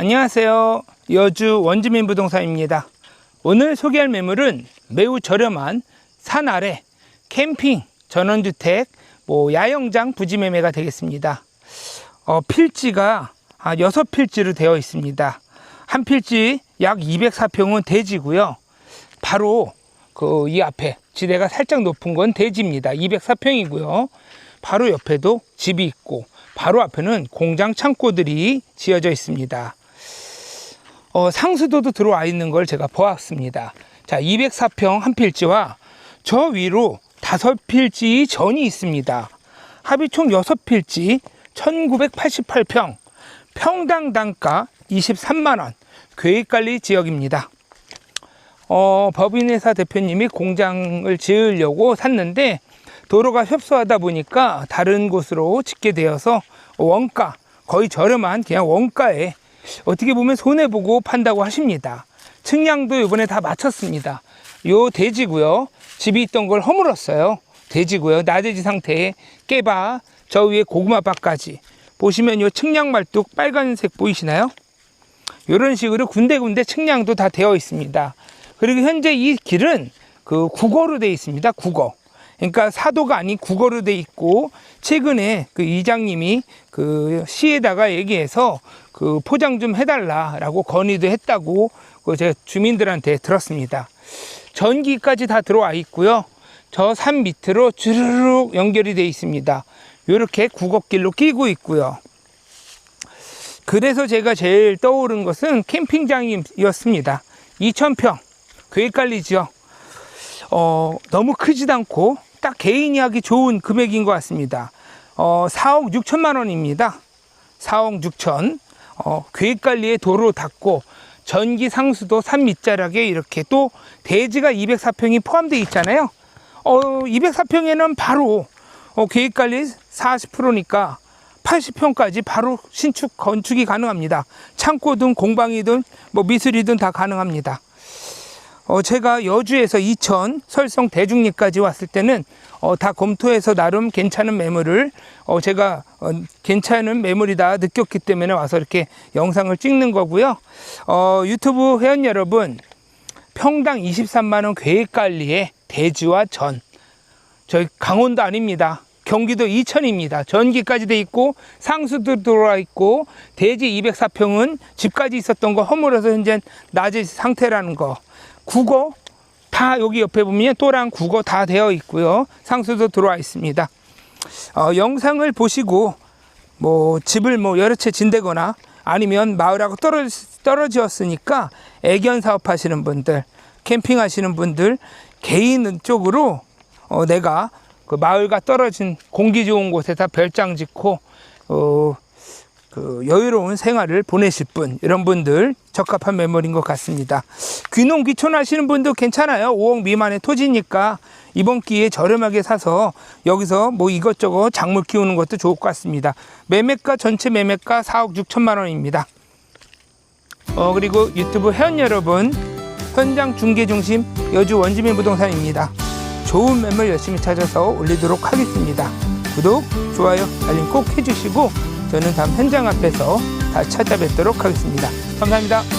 안녕하세요. 여주 원주민 부동산입니다. 오늘 소개할 매물은 매우 저렴한 산 아래 캠핑, 전원주택, 뭐 야영장 부지 매매가 되겠습니다. 어, 필지가 아, 6필지로 되어 있습니다. 한 필지 약 204평은 대지고요. 바로 그 이 앞에 지대가 살짝 높은 건 대지입니다. 204평이고요. 바로 옆에도 집이 있고 바로 앞에는 공장 창고들이 지어져 있습니다. 어, 상수도도 들어와 있는 걸 제가 보았습니다. 자, 204평 한 필지와 저 위로 다섯 필지 전이 있습니다. 합이 총 6필지 1988평 평당 단가 23만원 계획관리 지역입니다. 어, 법인회사 대표님이 공장을 지으려고 샀는데 도로가 협소하다 보니까 다른 곳으로 짓게 되어서 원가 거의 저렴한 그냥 원가에 어떻게 보면 손해 보고 판다고 하십니다. 측량도 이번에 다 마쳤습니다. 요 대지고요. 집이 있던 걸 허물었어요. 대지고요. 나대지 상태에 깨봐 저 위에 고구마밭까지 보시면 요 측량 말뚝 빨간색 보이시나요? 이런 식으로 군데군데 측량도 다 되어 있습니다. 그리고 현재 이 길은 그 국어로 되어 있습니다. 국어. 그러니까 사도가 아닌 국어로 돼 있고 최근에 그 이장님이 그 시에다가 얘기해서 그 포장 좀 해달라라고 건의도 했다고 그 제가 주민들한테 들었습니다. 전기까지 다 들어와 있고요. 저 산 밑으로 주르륵 연결이 돼 있습니다. 이렇게 국어길로 끼고 있고요. 그래서 제가 제일 떠오른 것은 캠핑장이었습니다. 2,000평 계획관리지역. 어, 너무 크지도 않고 딱 개인이 하기 좋은 금액인 것 같습니다. 어, 4억 6천만 원입니다. 4억 6천. 어, 계획관리에 도로 닿고 전기 상수도 산 밑자락에 이렇게 또 대지가 204평이 포함되어 있잖아요. 어, 204평에는 바로 어, 계획관리 40%니까 80평까지 바로 신축 건축이 가능합니다. 창고든 공방이든 뭐 미술이든 다 가능합니다. 어, 제가 여주에서 이천, 설성, 대중리까지 왔을 때는 어, 다 검토해서 나름 괜찮은 매물을 어, 제가 어, 괜찮은 매물이다 느꼈기 때문에 와서 이렇게 영상을 찍는 거고요. 어, 유튜브 회원 여러분, 평당 23만 원 계획 관리에 대지와 전, 저희 강원도 아닙니다. 경기도 이천입니다. 전기까지 돼 있고 상수도 들어와 있고 대지 204평은 집까지 있었던 거 허물어서 현재 낮은 상태라는 거. 국어 다 여기 옆에 보면 또랑 국어 다 되어 있고요. 상수도 들어와 있습니다. 어, 영상을 보시고 뭐 집을 뭐 여러 채 진대거나 아니면 마을하고 떨어, 떨어지었으니까 애견 사업 하시는 분들, 캠핑 하시는 분들 개인 쪽으로 어, 내가 그 마을과 떨어진 공기 좋은 곳에다 별장 짓고 어, 그 여유로운 생활을 보내실 분 이런 분들 적합한 매물인 것 같습니다. 귀농 귀촌 하시는 분도 괜찮아요. 5억 미만의 토지니까 이번 기회에 저렴하게 사서 여기서 뭐 이것저것 작물 키우는 것도 좋을 것 같습니다. 매매가 전체 매매가 4억 6천만 원입니다. 어 그리고 유튜브 회원 여러분 현장 중개 중심 여주 원주민 부동산입니다. 좋은 매물 열심히 찾아서 올리도록 하겠습니다. 구독, 좋아요, 알림 꼭 해주시고 저는 다음 현장 앞에서 다 찾아뵙도록 하겠습니다. 감사합니다.